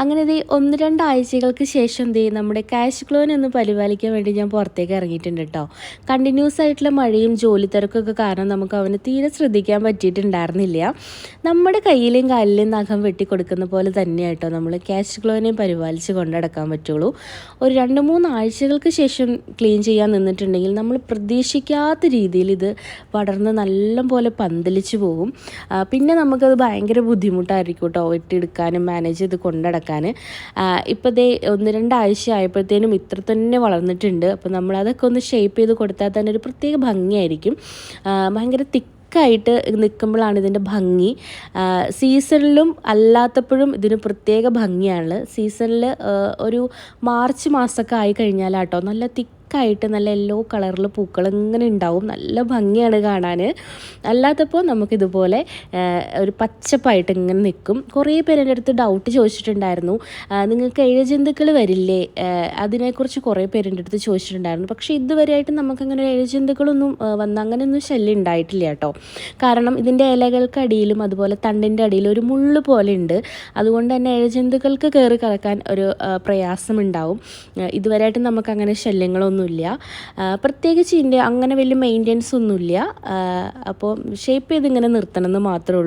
അങ്ങനെ ഇത് ഒന്ന് രണ്ടാഴ്ചകൾക്ക് ശേഷം ദേ നമ്മുടെ ക്യാഷ് ക്ലോൻ ഒന്ന് പരിപാലിക്കാൻ വേണ്ടി ഞാൻ പുറത്തേക്ക് ഇറങ്ങിയിട്ടുണ്ട് കേട്ടോ കണ്ടിന്യൂസ് ആയിട്ടുള്ള മഴയും ജോലി തിരക്കൊക്കെ കാരണം നമുക്ക് അവന് തീരെ ശ്രദ്ധിക്കാൻ പറ്റിയിട്ടുണ്ടായിരുന്നില്ല. നമ്മുടെ കയ്യിലെയും കാലിലെയും നഖം വെട്ടിക്കൊടുക്കുന്ന പോലെ തന്നെയായിട്ടോ നമ്മൾ ക്യാഷ് ക്ലോനെ പരിപാലിച്ച് കൊണ്ടടക്കാൻ പറ്റുള്ളൂ. ഒരു രണ്ട് മൂന്ന് ആഴ്ചകൾക്ക് ശേഷം ക്ലീൻ ചെയ്യാൻ നിന്നിട്ടുണ്ടെങ്കിൽ നമ്മൾ പ്രതീക്ഷിക്കാത്ത രീതിയിൽ ഇത് പടർന്ന് നല്ലപോലെ പന്തലിച്ച് പോകും. പിന്നെ നമുക്കത് ഭയങ്കര ബുദ്ധിമുട്ടായിരിക്കും കേട്ടോ വെട്ടിയെടുക്കാനും മാനേജ് ചെയ്ത് കൊണ്ടടക്കാൻ ഇപ്പോൾ ദേ ഒന്ന് രണ്ടാഴ്ച ആയപ്പോഴത്തേനും ഇത്ര തന്നെ വളർന്നിട്ടുണ്ട്. അപ്പോൾ നമ്മളതൊക്കെ ഒന്ന് ഷേപ്പ് ചെയ്ത് കൊടുത്താൽ തന്നെ ഒരു പ്രത്യേക ഭംഗിയായിരിക്കും. ഭയങ്കര തിക്ക് തിക്കായിട്ട് നിൽക്കുമ്പോഴാണ് ഇതിന്റെ ഭംഗി. സീസണിലും അല്ലാത്തപ്പോഴും ഇതിന് പ്രത്യേക ഭംഗിയാണ്. സീസണിൽ ഒരു മാർച്ച് മാസമൊക്കെ ആയി കഴിഞ്ഞാലാട്ടോ നല്ല തിക്കായിട്ട് നല്ല യെല്ലോ കളറിൽ പൂക്കൾ ഇങ്ങനെ ഉണ്ടാവും നല്ല ഭംഗിയാണ് കാണാൻ അല്ലാത്തപ്പോൾ നമുക്കിതുപോലെ ഒരു പച്ചപ്പായിട്ട് ഇങ്ങനെ നിൽക്കും കുറേ പേര് എന്റെ അടുത്ത് ഡൗട്ട് ചോദിച്ചിട്ടുണ്ടായിരുന്നു. നിങ്ങൾക്ക് ഇഴജന്തുക്കൾ വരില്ലേ? അതിനെക്കുറിച്ച് കുറേ പേര് എന്റെ അടുത്ത് ചോദിച്ചിട്ടുണ്ടായിരുന്നു. പക്ഷേ ഇതുവരെയായിട്ട് നമുക്കങ്ങനെ ഇഴജന്തുക്കളൊന്നും വന്ന അങ്ങനെയൊന്നും ശല്യം ഉണ്ടായിട്ടില്ല കേട്ടോ. കാരണം ഇതിന്റെ ഇലകൾക്കടിയിലും അതുപോലെ തണ്ടിന്റെ അടിയിലും ഒരു മുള്ള് പോലെ ഉണ്ട് അതുകൊണ്ട് തന്നെ ഇഴജന്തുക്കൾക്ക് കയറി കിടക്കാൻ ഒരു പ്രയാസമുണ്ടാവും. ഇതുവരെയായിട്ട് നമുക്കങ്ങനെ ശല്യങ്ങളൊന്നുമില്ല ആ, പ്രത്യേകിച്ച് ഇതിന്റെ അങ്ങനെ വലിയ മെയിന്റെനൻസ് ഒന്നുമില്ല. അപ്പോൾ ഷേപ്പ് ചെയ്ത് ഇങ്ങനെ നിർത്തണം എന്ന് മാത്രമേ ഉള്ളൂ.